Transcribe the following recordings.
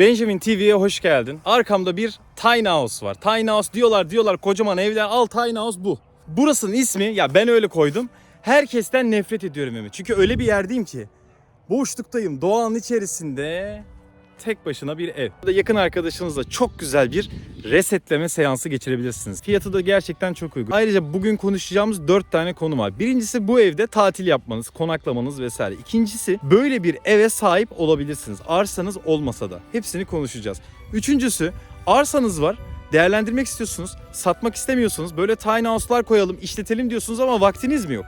Benjamin TV'ye hoş geldin. Arkamda bir tiny house var. Tiny house diyorlar diyorlar kocaman evler. Al tiny house bu. Burasının ismi ya ben öyle koydum. Herkesten nefret ediyorum Emi. Çünkü öyle bir yerdeyim ki. Boşluktayım. Doğanın içerisinde tek başına bir ev. Burada yakın arkadaşınızla çok güzel bir resetleme seansı geçirebilirsiniz. Fiyatı da gerçekten çok uygun. Ayrıca bugün konuşacağımız 4 tane konu var. Birincisi bu evde tatil yapmanız, konaklamanız vesaire. İkincisi böyle bir eve sahip olabilirsiniz. Arsanız olmasa da. Hepsini konuşacağız. Üçüncüsü arsanız var. Değerlendirmek istiyorsunuz, satmak istemiyorsunuz. Böyle tiny house'lar koyalım, işletelim diyorsunuz ama vaktiniz mi yok?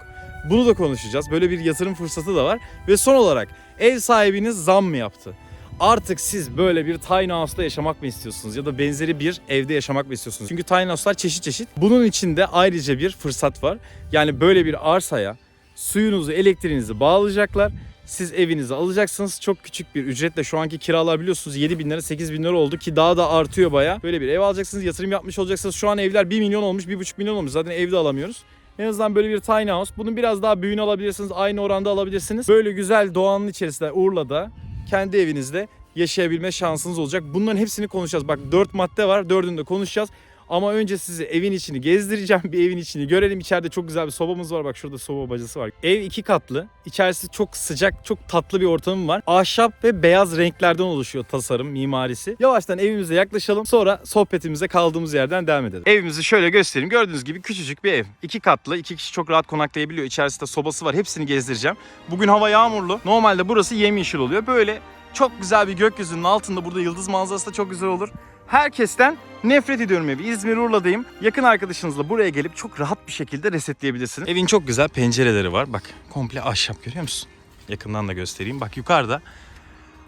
Bunu da konuşacağız. Böyle bir yatırım fırsatı da var. Ve son olarak ev sahibiniz zam mı yaptı? Artık siz böyle bir tiny house'da yaşamak mı istiyorsunuz ya da benzeri bir evde yaşamak mı istiyorsunuz? Çünkü tiny house'lar çeşit çeşit. Bunun içinde ayrıca bir fırsat var. Yani böyle bir arsaya suyunuzu, elektriğinizi bağlayacaklar. Siz evinizi alacaksınız. Çok küçük bir ücretle şu anki kiralar biliyorsunuz 7 bin lira 8 bin lira oldu ki daha da artıyor baya. Böyle bir ev alacaksınız yatırım yapmış olacaksınız. Şu an evler 1 milyon olmuş 1,5 milyon olmuş zaten evde alamıyoruz. En azından böyle bir tiny house. Bunun biraz daha büyüğünü alabilirsiniz. Aynı oranda alabilirsiniz. Böyle güzel doğanın içerisinde Urla'da kendi evinizde yaşayabilme şansınız olacak. Bunların hepsini konuşacağız. Bak 4 madde var. Dördünü de konuşacağız. Ama önce sizi evin içini gezdireceğim. Bir evin içini görelim. İçeride çok güzel bir sobamız var. Bak şurada soba bacası var. Ev iki katlı. İçerisi çok sıcak, çok tatlı bir ortamı var. Ahşap ve beyaz renklerden oluşuyor tasarım, mimarisi. Yavaştan evimize yaklaşalım. Sonra sohbetimize kaldığımız yerden devam edelim. Evimizi şöyle göstereyim. Gördüğünüz gibi küçücük bir ev. İki katlı. iki kişi çok rahat konaklayabiliyor. İçerisinde sobası var. Hepsini gezdireceğim. Bugün hava yağmurlu. Normalde burası yemyeşil oluyor. Böyle çok güzel bir gökyüzünün altında burada yıldız manzarası da çok güzel olur. Herkesten nefret ediyorum evi. İzmir Urla'dayım. Yakın arkadaşınızla buraya gelip çok rahat bir şekilde resetleyebilirsiniz. Evin çok güzel pencereleri var. Bak komple ahşap görüyor musun? Yakından da göstereyim. Bak yukarıda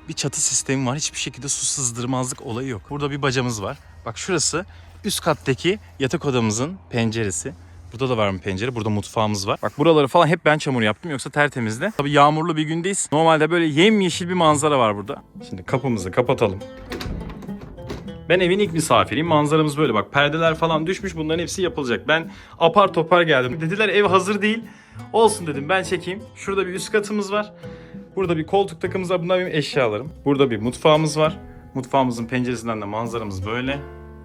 bir çatı sistemi var. Hiçbir şekilde su sızdırmazlık olayı yok. Burada bir bacamız var. Bak şurası üst kattaki yatak odamızın penceresi. Burada da var bir pencere. Burada mutfağımız var. Bak buraları falan hep ben çamur yaptım yoksa tertemizdi. Tabii yağmurlu bir gündeyiz. Normalde böyle yemyeşil bir manzara var burada. Şimdi kapımızı kapatalım. Ben evin ilk misafiriyim. Manzaramız böyle bak. Perdeler falan düşmüş. Bunların hepsi yapılacak. Ben apar topar geldim. Dediler ev hazır değil. Olsun dedim ben çekeyim. Şurada bir üst katımız var. Burada bir koltuk takımız var. Bunlar benim eşyalarım. Burada bir mutfağımız var. Mutfağımızın penceresinden de manzaramız böyle.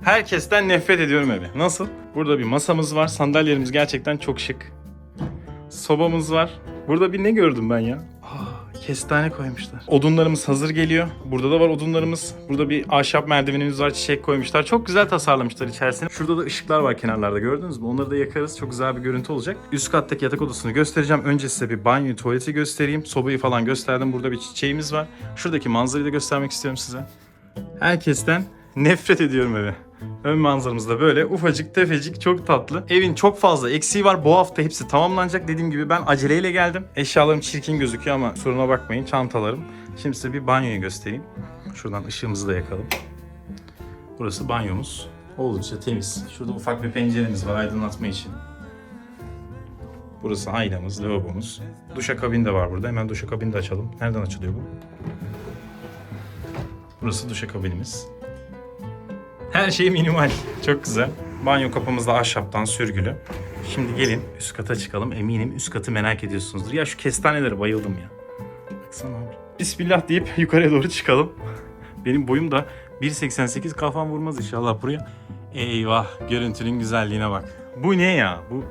Herkesten nefret ediyorum evi. Nasıl? Burada bir masamız var. Sandalyelerimiz gerçekten çok şık. Sobamız var. Burada bir ne gördüm ben ya? Aa, kestane koymuşlar. Odunlarımız hazır geliyor. Burada da var odunlarımız. Burada bir ahşap merdivenimiz var. Çiçek koymuşlar. Çok güzel tasarlamışlar içerisini. Şurada da ışıklar var kenarlarda gördünüz mü? Onları da yakarız. Çok güzel bir görüntü olacak. Üst kattaki yatak odasını göstereceğim. Önce size bir banyo, tuvaleti göstereyim. Sobayı falan gösterdim. Burada bir çiçeğimiz var. Şuradaki manzarayı da göstermek istiyorum size. Herkesten nefret ediyorum eve. Ön manzaramız da böyle ufacık tefecik çok tatlı. Evin çok fazla eksiği var. Bu hafta hepsi tamamlanacak. Dediğim gibi ben aceleyle geldim. Eşyalarım çirkin gözüküyor ama soruna bakmayın. Çantalarım. Şimdi size bir banyoyu göstereyim. Şuradan ışığımızı da yakalım. Burası banyomuz. Oldukça temiz. Şurada ufak bir penceremiz var aydınlatma için. Burası aynamız, lavabomuz. Duşakabin de var burada. Hemen duşakabini de açalım. Nereden açılıyor bu? Burası duşakabinimiz. Her şey minimal. Çok güzel. Banyo kapımız da ahşaptan sürgülü. Şimdi gelin üst kata çıkalım. Eminim üst katı merak ediyorsunuzdur. Ya şu kestanelere bayıldım ya. Baksana abi. Bismillah deyip yukarıya doğru çıkalım. Benim boyum da 1.88 kafam vurmaz inşallah buraya. Eyvah görüntünün güzelliğine bak. Bu ne ya? Bu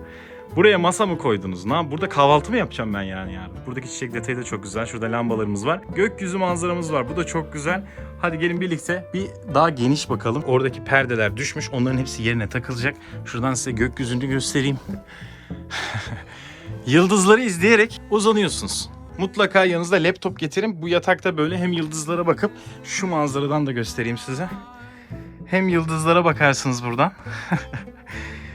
Buraya masa mı koydunuz? Ne? Burada kahvaltı mı yapacağım ben yani yarın? Buradaki çiçek detayı da çok güzel. Şurada lambalarımız var. Gökyüzü manzaramız var. Bu da çok güzel. Hadi gelin birlikte bir daha geniş bakalım. Oradaki perdeler düşmüş. Onların hepsi yerine takılacak. Şuradan size gökyüzünü göstereyim. Yıldızları izleyerek uzanıyorsunuz. Mutlaka yanınızda laptop getirin. Bu yatakta böyle hem yıldızlara bakıp şu manzaradan da göstereyim size. Hem yıldızlara bakarsınız buradan.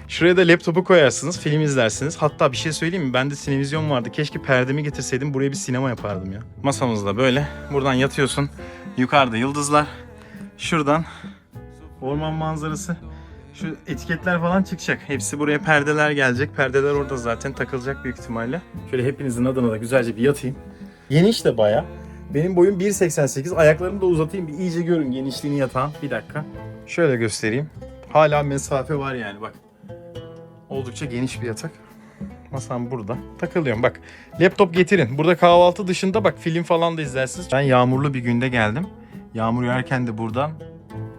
Şuraya da laptopu koyarsınız, film izlersiniz. Hatta bir şey söyleyeyim mi? Bende sinevizyon vardı. Keşke perdemi getirseydim. Buraya bir sinema yapardım ya. Masamız da böyle. Buradan yatıyorsun. Yukarıda yıldızlar. Şuradan orman manzarası. Şu etiketler falan çıkacak. Hepsi buraya perdeler gelecek. Perdeler orada zaten takılacak büyük ihtimalle. Şöyle hepinizin adına da güzelce bir yatayım. Geniş de baya. Benim boyum 1.88. Ayaklarımı da uzatayım bir iyice görün genişliğini yatağın. Bir dakika. Şöyle göstereyim. Hala mesafe var yani bak. Oldukça geniş bir yatak. Masam burada. Takılıyorum bak. Laptop getirin. Burada kahvaltı dışında bak film falan da izlersiniz. Ben yağmurlu bir günde geldim. Yağmur yağarken de buradan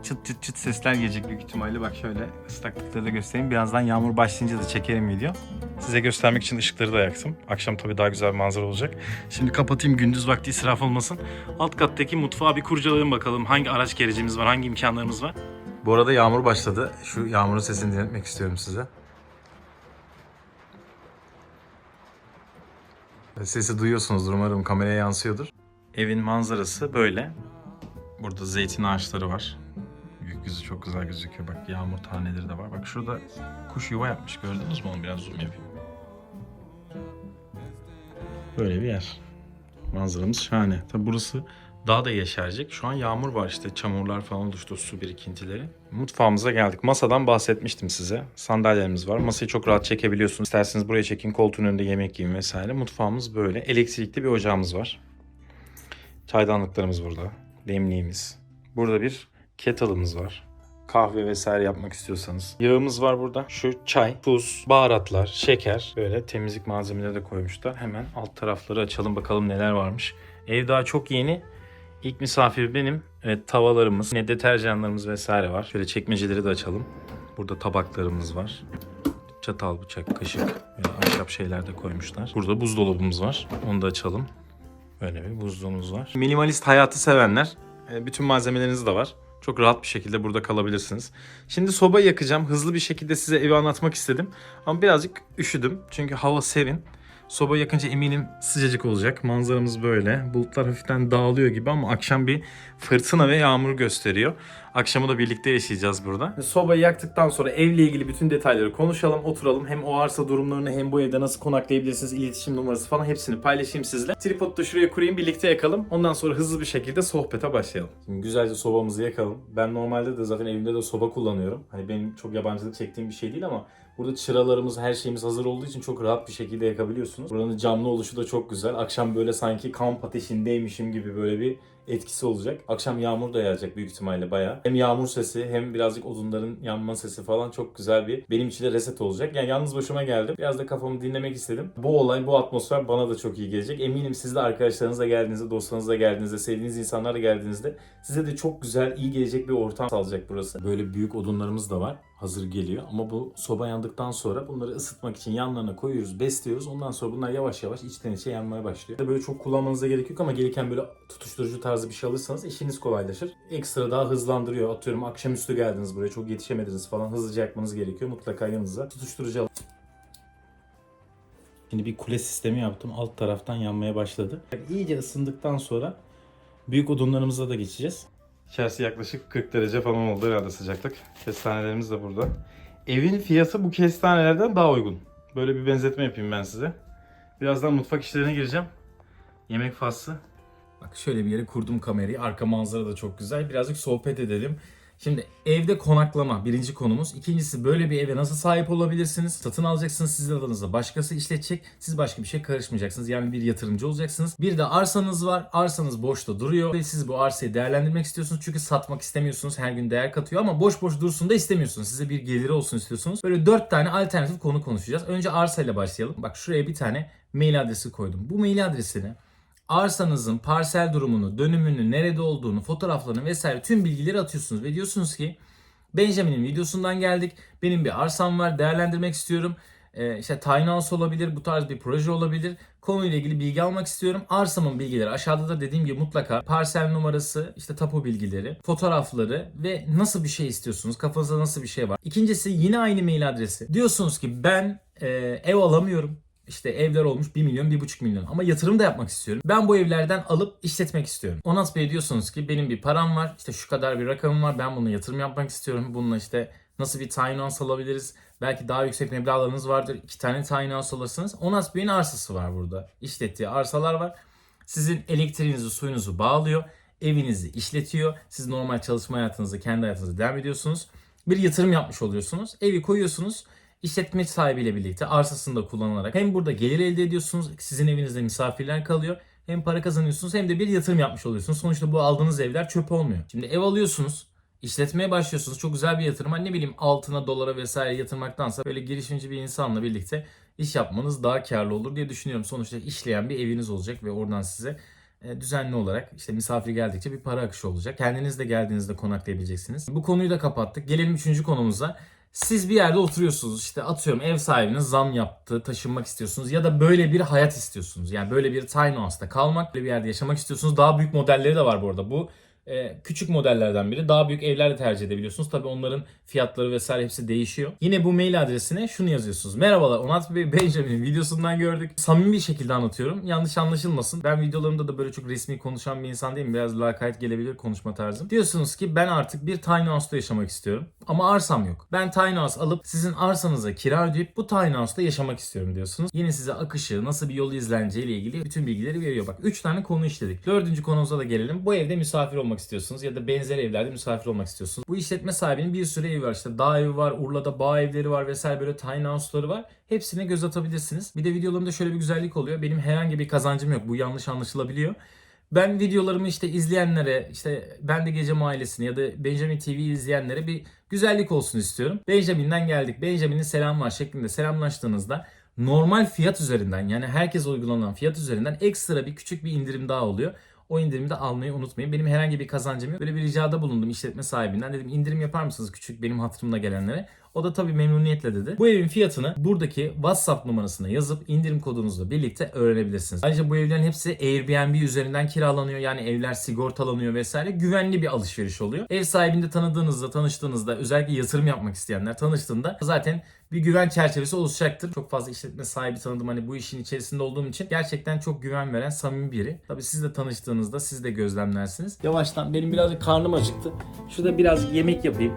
çıt çıt çıt sesler gelecek büyük ihtimalle. Bak şöyle ıslaklıkları da göstereyim. Birazdan yağmur başlayınca da çekerim video. Size göstermek için ışıkları da yaktım. Akşam tabii daha güzel bir manzara olacak. Şimdi kapatayım gündüz vakti israf olmasın. Alt kattaki mutfağı bir kurcalayalım bakalım. Hangi araç gerecimiz var, hangi imkanlarımız var. Bu arada yağmur başladı. Şu yağmurun sesini dinletmek istiyorum size. Sesi duyuyorsunuzdur umarım kameraya yansıyordur. Evin manzarası böyle. Burada zeytin ağaçları var. Gökyüzü çok güzel gözüküyor. Bak yağmur taneleri de var. Bak şurada kuş yuva yapmış. Gördünüz mü onu? Biraz zoom yapayım. Böyle bir yer. Manzaramız şahane. Tabi burası daha da yeşerecek. Şu an yağmur var işte. Çamurlar falan oluştu. Su birikintileri. Mutfağımıza geldik. Masadan bahsetmiştim size. Sandalyelerimiz var. Masayı çok rahat çekebiliyorsunuz. İsterseniz buraya çekin. Koltuğun önünde yemek yiyin vesaire. Mutfağımız böyle. Elektrikli bir ocağımız var. Çaydanlıklarımız burada. Demliğimiz. Burada bir kettle'ımız var. Kahve vesaire yapmak istiyorsanız. Yağımız var burada. Şu çay, tuz, baharatlar, şeker. Böyle temizlik malzemeleri de koymuşlar. Hemen alt tarafları açalım bakalım neler varmış. Ev daha çok yeni. İlk misafir benim. Evet tavalarımız, ne deterjanlarımız vesaire var. Şöyle çekmeceleri de açalım. Burada tabaklarımız var. Çatal, bıçak, kaşık ve ahşap şeyler de koymuşlar. Burada buzdolabımız var. Onu da açalım. Böyle bir buzdolabımız var. Minimalist hayatı sevenler e, bütün malzemeleriniz de var. Çok rahat bir şekilde burada kalabilirsiniz. Şimdi soba yakacağım. Hızlı bir şekilde size evi anlatmak istedim. Ama birazcık üşüdüm. Çünkü hava serin. Soba yakınca eminim sıcacık olacak. Manzaramız böyle. Bulutlar hafiften dağılıyor gibi ama akşam bir fırtına ve yağmur gösteriyor. Akşamı da birlikte yaşayacağız burada. Sobayı yaktıktan sonra evle ilgili bütün detayları konuşalım, oturalım. Hem o arsa durumlarını hem bu evde nasıl konaklayabilirsiniz, iletişim numarası falan hepsini paylaşayım sizle. Tripodu da şuraya kurayım, birlikte yakalım. Ondan sonra hızlı bir şekilde sohbete başlayalım. Şimdi güzelce sobamızı yakalım. Ben normalde de zaten evimde de soba kullanıyorum. Hani benim çok yabancılık çektiğim bir şey değil ama Burada çıralarımız, her şeyimiz hazır olduğu için çok rahat bir şekilde yakabiliyorsunuz. Buranın camlı oluşu da çok güzel. Akşam böyle sanki kamp ateşindeymişim gibi böyle bir etkisi olacak. Akşam yağmur da yağacak büyük ihtimalle bayağı. Hem yağmur sesi hem birazcık odunların yanma sesi falan çok güzel bir benim için de reset olacak. Yani yalnız başıma geldim. Biraz da kafamı dinlemek istedim. Bu olay, bu atmosfer bana da çok iyi gelecek. Eminim siz de arkadaşlarınızla geldiğinizde, dostlarınızla geldiğinizde, sevdiğiniz insanlarla geldiğinizde size de çok güzel, iyi gelecek bir ortam sağlayacak burası. Böyle büyük odunlarımız da var. Hazır geliyor. Ama bu soba yandıktan sonra bunları ısıtmak için yanlarına koyuyoruz, besliyoruz. Ondan sonra bunlar yavaş yavaş içten içe yanmaya başlıyor. Böyle çok kullanmanıza gerek yok ama gelirken böyle tutuşturucu tarzı bir şey alırsanız işiniz kolaylaşır. Ekstra daha hızlandırıyor. Atıyorum akşamüstü geldiniz buraya çok yetişemediniz falan hızlıca yakmanız gerekiyor. Mutlaka yanınıza tutuşturucu alın. Şimdi bir kule sistemi yaptım. Alt taraftan yanmaya başladı. İyice ısındıktan sonra büyük odunlarımıza da geçeceğiz. İçerisi yaklaşık 40 derece falan oldu herhalde sıcaklık. Kestanelerimiz de burada. Evin fiyatı bu kestanelerden daha uygun. Böyle bir benzetme yapayım ben size. Birazdan mutfak işlerine gireceğim. Yemek faslı. Bak şöyle bir yere kurdum kamerayı. Arka manzara da çok güzel. Birazcık sohbet edelim. Şimdi evde konaklama birinci konumuz. İkincisi böyle bir eve nasıl sahip olabilirsiniz? Satın alacaksınız sizin adınıza. Başkası işletecek. Siz başka bir şey karışmayacaksınız. Yani bir yatırımcı olacaksınız. Bir de arsanız var. Arsanız boşta duruyor. Ve siz bu arsayı değerlendirmek istiyorsunuz. Çünkü satmak istemiyorsunuz. Her gün değer katıyor ama boş boş dursun da istemiyorsunuz. Size bir geliri olsun istiyorsunuz. Böyle dört tane alternatif konu konuşacağız. Önce arsayla başlayalım. Bak şuraya bir tane mail adresi koydum. Bu mail adresini arsanızın parsel durumunu, dönümünü, nerede olduğunu, fotoğraflarını vesaire tüm bilgileri atıyorsunuz ve diyorsunuz ki Benjamin'in videosundan geldik. Benim bir arsam var, değerlendirmek istiyorum. Ee, işte tiny house olabilir, bu tarz bir proje olabilir. Konuyla ilgili bilgi almak istiyorum. Arsamın bilgileri aşağıda da dediğim gibi mutlaka parsel numarası, işte tapu bilgileri, fotoğrafları ve nasıl bir şey istiyorsunuz, kafanızda nasıl bir şey var. İkincisi yine aynı mail adresi. Diyorsunuz ki ben e, ev alamıyorum işte evler olmuş 1 milyon 1,5 milyon ama yatırım da yapmak istiyorum. Ben bu evlerden alıp işletmek istiyorum. Onat Bey diyorsunuz ki benim bir param var işte şu kadar bir rakamım var ben bununla yatırım yapmak istiyorum. Bununla işte nasıl bir tiny house alabiliriz? Belki daha yüksek meblağlarınız vardır. iki tane tiny house alırsınız. Onat Bey'in arsası var burada. İşlettiği arsalar var. Sizin elektriğinizi suyunuzu bağlıyor. Evinizi işletiyor. Siz normal çalışma hayatınızı kendi hayatınızı devam ediyorsunuz. Bir yatırım yapmış oluyorsunuz. Evi koyuyorsunuz işletme sahibiyle birlikte arsasını da kullanarak hem burada gelir elde ediyorsunuz, sizin evinizde misafirler kalıyor. Hem para kazanıyorsunuz hem de bir yatırım yapmış oluyorsunuz. Sonuçta bu aldığınız evler çöp olmuyor. Şimdi ev alıyorsunuz, işletmeye başlıyorsunuz. Çok güzel bir yatırım. Ne bileyim altına, dolara vesaire yatırmaktansa böyle girişimci bir insanla birlikte iş yapmanız daha karlı olur diye düşünüyorum. Sonuçta işleyen bir eviniz olacak ve oradan size e, düzenli olarak işte misafir geldikçe bir para akışı olacak. Kendiniz de geldiğinizde konaklayabileceksiniz. Bu konuyu da kapattık. Gelelim üçüncü konumuza. Siz bir yerde oturuyorsunuz işte atıyorum ev sahibiniz zam yaptı, taşınmak istiyorsunuz ya da böyle bir hayat istiyorsunuz. Yani böyle bir tiny house'da kalmak, böyle bir yerde yaşamak istiyorsunuz. Daha büyük modelleri de var bu arada. Bu e, küçük modellerden biri. Daha büyük evler de tercih edebiliyorsunuz. Tabii onların fiyatları vesaire hepsi değişiyor. Yine bu mail adresine şunu yazıyorsunuz. Merhabalar Onat Bey Benjamin'in videosundan gördük. Samimi bir şekilde anlatıyorum. Yanlış anlaşılmasın. Ben videolarımda da böyle çok resmi konuşan bir insan değilim. Biraz lakayt gelebilir konuşma tarzım. Diyorsunuz ki ben artık bir tiny house'da yaşamak istiyorum. Ama arsam yok. Ben tiny house alıp sizin arsanıza kira ödeyip bu tiny house'da yaşamak istiyorum diyorsunuz. Yine size akışı, nasıl bir yolu izleneceği ile ilgili bütün bilgileri veriyor. Bak 3 tane konu işledik. Dördüncü konumuza da gelelim. Bu evde misafir olmak istiyorsunuz ya da benzer evlerde misafir olmak istiyorsunuz. Bu işletme sahibinin bir sürü evi var. İşte dağ evi var, Urla'da bağ evleri var vesaire böyle tiny house'ları var. Hepsine göz atabilirsiniz. Bir de videolarımda şöyle bir güzellik oluyor. Benim herhangi bir kazancım yok. Bu yanlış anlaşılabiliyor. Ben videolarımı işte izleyenlere, işte ben de gece ailesine ya da Benjamin TV izleyenlere bir güzellik olsun istiyorum. Benjamin'den geldik. Benjamin'in selam var şeklinde selamlaştığınızda normal fiyat üzerinden yani herkes uygulanan fiyat üzerinden ekstra bir küçük bir indirim daha oluyor. O indirimi de almayı unutmayın. Benim herhangi bir kazancım yok. Böyle bir ricada bulundum işletme sahibinden. Dedim indirim yapar mısınız küçük benim hatırımda gelenlere? O da tabii memnuniyetle dedi. Bu evin fiyatını buradaki WhatsApp numarasına yazıp indirim kodunuzla birlikte öğrenebilirsiniz. Ayrıca bu evlerin hepsi Airbnb üzerinden kiralanıyor. Yani evler sigortalanıyor vesaire. Güvenli bir alışveriş oluyor. Ev sahibini de tanıdığınızda, tanıştığınızda özellikle yatırım yapmak isteyenler tanıştığında zaten bir güven çerçevesi oluşacaktır. Çok fazla işletme sahibi tanıdım hani bu işin içerisinde olduğum için gerçekten çok güven veren samimi biri. Tabii siz de tanıştığınızda siz de gözlemlersiniz. Yavaştan benim birazcık karnım acıktı. Şurada biraz yemek yapayım.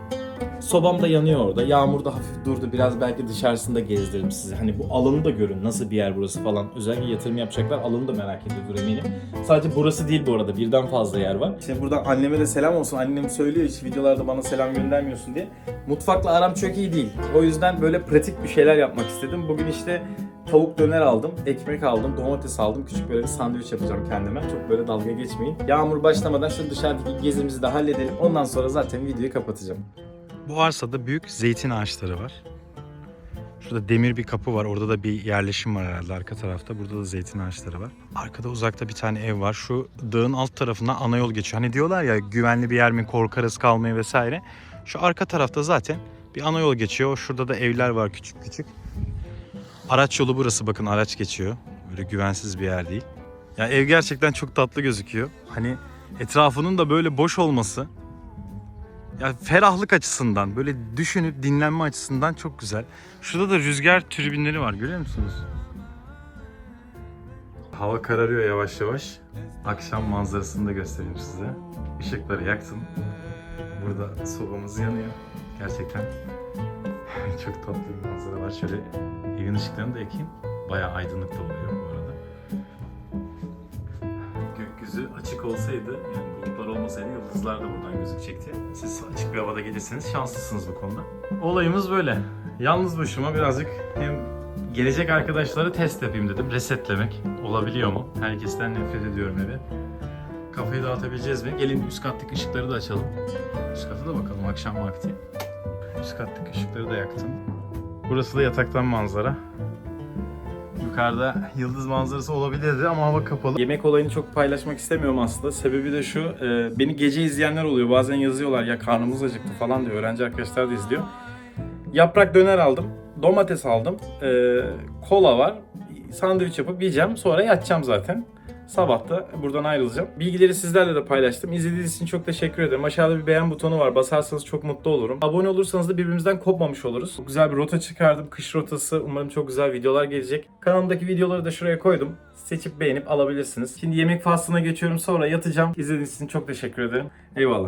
Sobam da yanıyor orada. Yağmur da hafif durdu. Biraz belki dışarısında gezdiririm sizi. Hani bu alanı da görün. Nasıl bir yer burası falan. Özellikle yatırım yapacaklar. Alanı da merak ediyordur eminim. Sadece burası değil bu arada. Birden fazla yer var. Şimdi buradan anneme de selam olsun. Annem söylüyor hiç videolarda bana selam göndermiyorsun diye. Mutfakla aram çok iyi değil. O yüzden böyle pratik bir şeyler yapmak istedim. Bugün işte tavuk döner aldım, ekmek aldım, domates aldım. Küçük böyle bir sandviç yapacağım kendime. Çok böyle dalga geçmeyin. Yağmur başlamadan şu dışarıdaki gezimizi de halledelim. Ondan sonra zaten videoyu kapatacağım. Bu arsada büyük zeytin ağaçları var. Şurada demir bir kapı var. Orada da bir yerleşim var herhalde arka tarafta. Burada da zeytin ağaçları var. Arkada uzakta bir tane ev var. Şu dağın alt tarafından ana yol geçiyor. Hani diyorlar ya güvenli bir yer mi korkarız kalmaya vesaire. Şu arka tarafta zaten bir ana yol geçiyor. Şurada da evler var küçük küçük. Araç yolu burası bakın araç geçiyor. Böyle güvensiz bir yer değil. Ya ev gerçekten çok tatlı gözüküyor. Hani etrafının da böyle boş olması ya ferahlık açısından böyle düşünüp dinlenme açısından çok güzel. Şurada da rüzgar türbinleri var görüyor musunuz? Hava kararıyor yavaş yavaş. Akşam manzarasını da göstereyim size. Işıkları yaktım. Burada sobamız yanıyor. Gerçekten çok tatlı bir manzara var. Şöyle evin ışıklarını da yakayım. Bayağı aydınlık da oluyor bu arada. Gökyüzü açık olsaydı yani olmasaydı yıldızlar da buradan gözükecekti. Siz açık bir havada gelirseniz şanslısınız bu konuda. Olayımız böyle. Yalnız başıma birazcık hem gelecek arkadaşlara test yapayım dedim. Resetlemek olabiliyor mu? Herkesten nefret ediyorum evi. Kafayı dağıtabileceğiz mi? Gelin üst kattaki ışıkları da açalım. Üst kata da bakalım akşam vakti. Üst kattaki ışıkları da yaktım. Burası da yataktan manzara. Yukarıda yıldız manzarası olabilirdi ama hava kapalı. Yemek olayını çok paylaşmak istemiyorum aslında. Sebebi de şu, e, beni gece izleyenler oluyor. Bazen yazıyorlar ya karnımız acıktı falan diyor. Öğrenci arkadaşlar da izliyor. Yaprak döner aldım, domates aldım, e, kola var. Sandviç yapıp yiyeceğim. Sonra yatacağım zaten. Sabah da buradan ayrılacağım. Bilgileri sizlerle de paylaştım. İzlediğiniz için çok teşekkür ederim. Aşağıda bir beğen butonu var. Basarsanız çok mutlu olurum. Abone olursanız da birbirimizden kopmamış oluruz. Çok güzel bir rota çıkardım. Kış rotası. Umarım çok güzel videolar gelecek. Kanalımdaki videoları da şuraya koydum. Seçip beğenip alabilirsiniz. Şimdi yemek faslına geçiyorum. Sonra yatacağım. İzlediğiniz için çok teşekkür ederim. Eyvallah.